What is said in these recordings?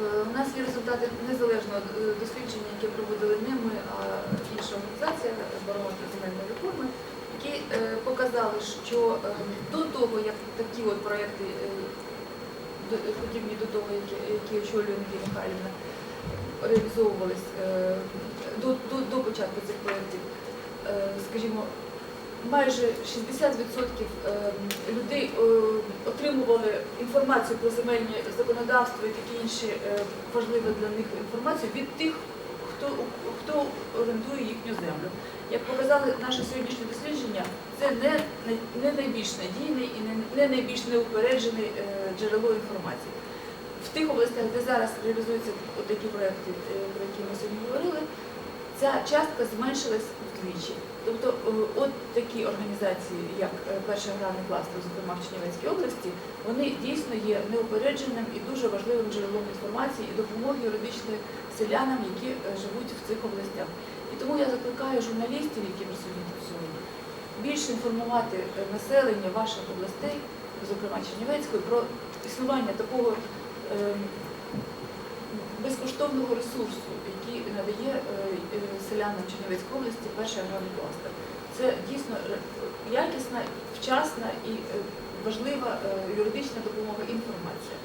Е, У нас є результати незалежного е, дослідження, яке проводили не ми, а інша організація барометр земельної реформи, які е, показали, що до того, як такі от проекти, подібні до того, які, очолює Надія Михайлівна, реалізовувались до, до, до початку цих проєктів, скажімо, майже 60% е, людей е, отримували інформацію про земельне законодавство і такі інші е, важливі для них інформацію від тих, хто, хто орендує їхню землю. Як показали наші сьогоднішні дослідження, це не, не найбільш надійний і не, найбільш неупереджене джерело інформації. В тих областях, де зараз реалізуються такі проекти, про які ми сьогодні говорили, ця частка зменшилась вдвічі. Тобто, е, от такі організації, як е, перший аграрний кластер, зокрема в Чернівецькій області, вони дійсно є неупередженим і дуже важливим джерелом інформації і допомоги юридичної селянам, які е, живуть в цих областях. І тому я закликаю журналістів, які присутні тут сьогодні, більше інформувати населення ваших областей, зокрема Чернівецької, про існування такого ем, безкоштовного ресурсу, надає е, е, селянам Чернівецької області перший аграрний кластер. Це дійсно якісна, вчасна і е, важлива е, юридична допомога інформація.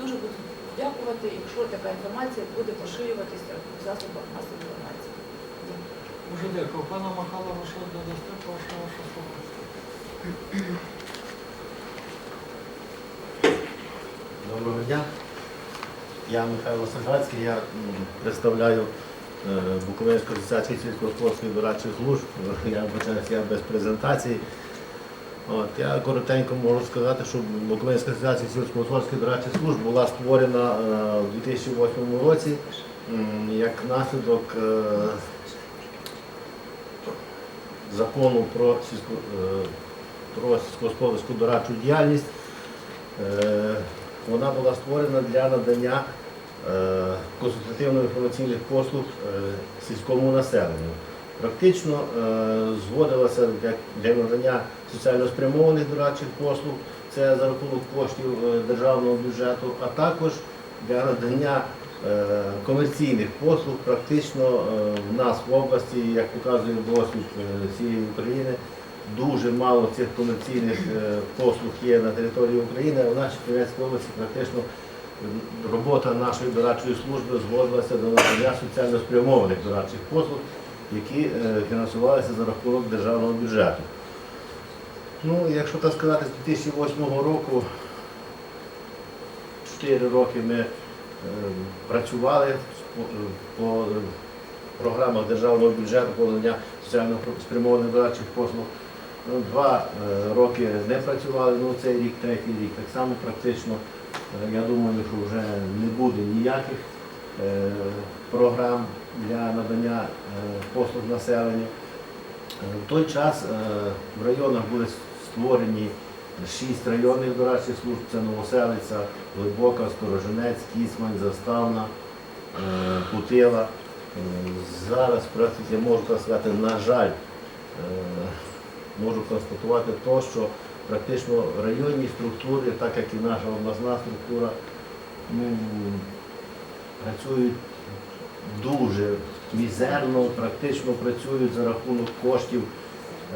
Дуже буду дякувати, якщо така інформація буде поширюватися в засобах масової інформації. Дякую. Дуже дякую. Пана Махала, ваше додасте, прошу ваше слово. Доброго дня. Я Михайло Сагацький, я представляю е, Буковинську асоціацію сільськогосподарських дорадчих служб. Я вибачаюсь, я без презентації. От, я коротенько можу сказати, що Буковинська асоціація сільськогосподарських дорадчих служб була створена е, у 2008 році як наслідок е, закону про, сільсько, про сільськогосподарську дорадчу діяльність. Вона була створена для надання консультативно-інформаційних послуг е, сільському населенню. Практично е, зводилася для, надання соціально спрямованих дорадчих послуг, це за рахунок коштів е, державного бюджету, а також для надання е, комерційних послуг практично е, в нас в області, як показує досвід е, всієї України, дуже мало цих комерційних е, послуг є на території України, а в нашій Чернівецькій області практично робота нашої дорадчої служби зводилася до надання соціально спрямованих дорадчих послуг, які е, фінансувалися за рахунок державного бюджету. Ну, якщо так сказати, з 2008 року 4 роки ми е, працювали по, по е, програмах державного бюджету по соціально спрямованих дорадчих послуг. Ну, Два е, роки не працювали, ну цей рік, третій рік. Так само практично, е, я думаю, що вже не буде ніяких е, програм для надання е, послуг населенню. Е, В той час е, в районах були створені шість районних дорадчих служб, це Новоселиця, Глибока, Сторожинець, Кісмань, Заставна, е, Путила. Е, Зараз я можу сказати, на жаль, е, можу констатувати те, що практично районні структури, так як і наша обласна структура, ну, працюють дуже мізерно, практично працюють за рахунок коштів.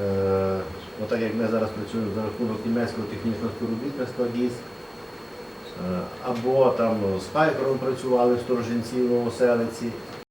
Е, отак як ми зараз працюємо за рахунок німецького технічного співробітництва ГІС. Е, або там з Пайпером працювали в Сторожинці Новоселиці.